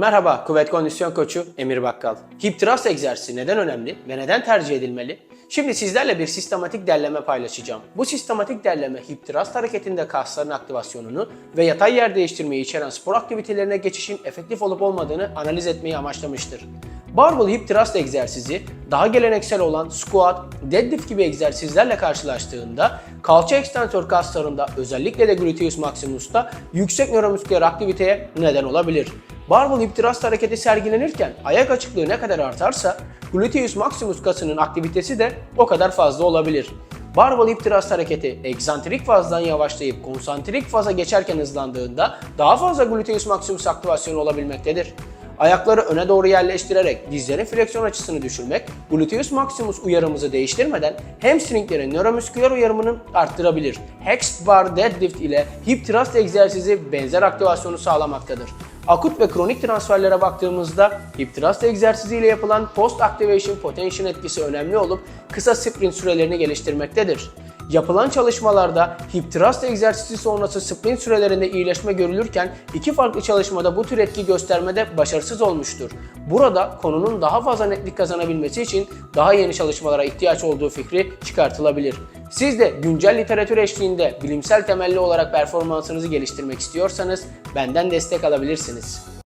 Merhaba, kuvvet kondisyon koçu Emir Bakkal. Hip thrust egzersizi neden önemli ve neden tercih edilmeli? Şimdi sizlerle bir sistematik derleme paylaşacağım. Bu sistematik derleme hip thrust hareketinde kasların aktivasyonunu ve yatay yer değiştirmeyi içeren spor aktivitelerine geçişin efektif olup olmadığını analiz etmeyi amaçlamıştır. Barbell hip thrust egzersizi daha geleneksel olan squat, deadlift gibi egzersizlerle karşılaştığında kalça ekstensör kaslarında özellikle de gluteus maximus'ta yüksek nöromüsküler aktiviteye neden olabilir. Barbell hip thrust hareketi sergilenirken ayak açıklığı ne kadar artarsa gluteus maximus kasının aktivitesi de o kadar fazla olabilir. Barbell hip thrust hareketi egzantrik fazdan yavaşlayıp konsantrik faza geçerken hızlandığında daha fazla gluteus maximus aktivasyonu olabilmektedir. Ayakları öne doğru yerleştirerek dizlerin fleksiyon açısını düşürmek, gluteus maximus uyarımızı değiştirmeden hamstringlerin nöromüsküler uyarımını arttırabilir. Hex bar deadlift ile hip thrust egzersizi benzer aktivasyonu sağlamaktadır. Akut ve kronik transferlere baktığımızda hip thrust egzersizi ile yapılan post activation potential etkisi önemli olup kısa sprint sürelerini geliştirmektedir. Yapılan çalışmalarda hip thrust egzersizi sonrası sprint sürelerinde iyileşme görülürken iki farklı çalışmada bu tür etki göstermede başarısız olmuştur. Burada konunun daha fazla netlik kazanabilmesi için daha yeni çalışmalara ihtiyaç olduğu fikri çıkartılabilir. Siz de güncel literatür eşliğinde bilimsel temelli olarak performansınızı geliştirmek istiyorsanız benden destek alabilirsiniz.